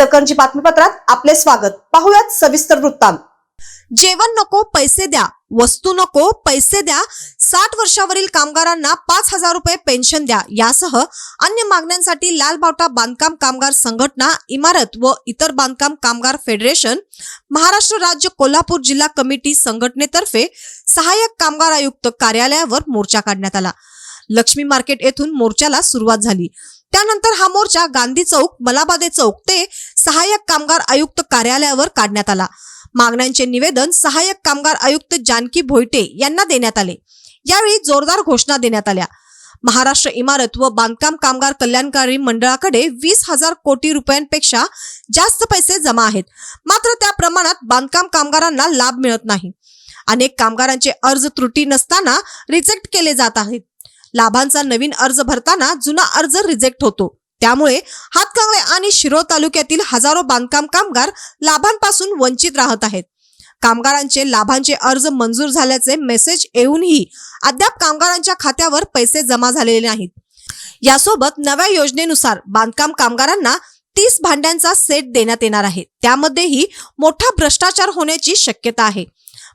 इचलकरंजी बातमीपत्रात आपले स्वागत. पाहूयात सविस्तर वृत्तांत. जेवण नको पैसे द्या. वस्तू नको पैसे द्या. साठ वर्षावरील कामगारांना पाच हजार रुपये पेन्शन द्या. यासह अन्य मागण्यांसाठी लाल बावटा बांधकाम कामगार संघटना इमारत व इतर बांधकाम कामगार फेडरेशन महाराष्ट्र राज्य कोल्हापूर जिल्हा कमिटी संघटनेतर्फे सहाय्यक कामगार आयुक्त कार्यालयावर मोर्चा काढण्यात आला. लक्ष्मी मार्केट येथून मोर्चाला सुरुवात झाली. त्यानंतर हा मोर्चा गांधी चौक मलाबादे चौक ते सहाय्यक कामगार आयुक्त कार्यालयावर काढण्यात आला. मागण्यांचे निवेदन सहाय्यक कामगार आयुक्त जानकी भोयटे यांना देण्यात आले. यावेळी जोरदार घोषणा देण्यात आल्या. महाराष्ट्र इमारत व बांधकाम कामगार कल्याणकारी मंडळाकडे वीस हजार कोटी रुपयांपेक्षा जास्त पैसे जमा आहेत. मात्र त्या प्रमाणात बांधकाम कामगारांना लाभ मिळत नाही. अनेक कामगारांचे अर्ज त्रुटी नसताना रिजेक्ट केले जात आहेत. लाभांचा नवीन अर्ज भरताना जुना अर्ज रिजेक्ट होतो. त्यामुळे हातकंगळे आणि शिरोळ तालुक्यातील हजारो बांधकाम कामगार लाभांपासून वंचित राहत आहेत. कामगारांचे लाभांचे अर्ज मंजूर झाल्याचे मेसेज येऊनही अद्याप कामगारांच्या खात्यावर पैसे जमा झालेले नाहीत. यासोबत नव्या योजनेनुसार बांधकाम कामगारांना तीस भांड्यांचा सेट देण्यात येणार आहे. त्यामध्येही मोठा भ्रष्टाचार होण्याची शक्यता आहे.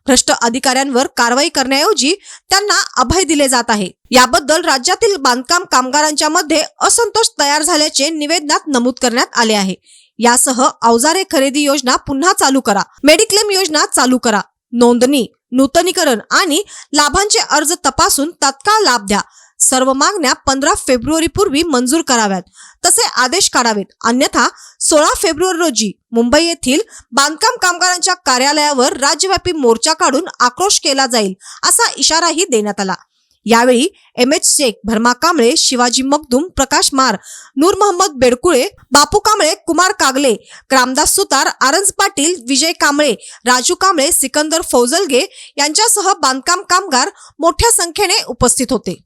भ्रष्ट अधिकाऱ्यांवर कारवाई करण्याऐवजी त्यांना अभय दिले जात आहे. याबद्दल राज्यातील बांधकाम कामगारांच्या मध्ये असंतोष तयार झाल्याचे निवेदनात नमूद करण्यात आले आहे. यासह अवजारे खरेदी योजना पुन्हा चालू करा. मेडिक्लेम योजना चालू करा. नोंदणी नूतनीकरण आणि लाभांचे अर्ज तपासून तत्काळ लाभ द्या. सर्व मागण्या पंधरा फेब्रुवारी पूर्वी मंजूर कराव्यात. तसे आदेश काढावेत. अन्यथा सोळा फेब्रुवारी रोजी मुंबई येथील बांधकाम कामगारांच्या कार्यालयावर राज्यव्यापी मोर्चा काढून आक्रोश केला जाईल असा इशाराही देण्यात आला. यावेळी एम. एच. शेख भरमा कांबळे शिवाजी मगदूम प्रकाश मार नूर मोहम्मद बेडकुळे बापू कांबळे कुमार कागले रामदास सुतार आरंज पाटील विजय कांबळे राजू कांबळे सिकंदर फौजलगे यांच्यासह बांधकाम कामगार मोठ्या संख्येने उपस्थित होते.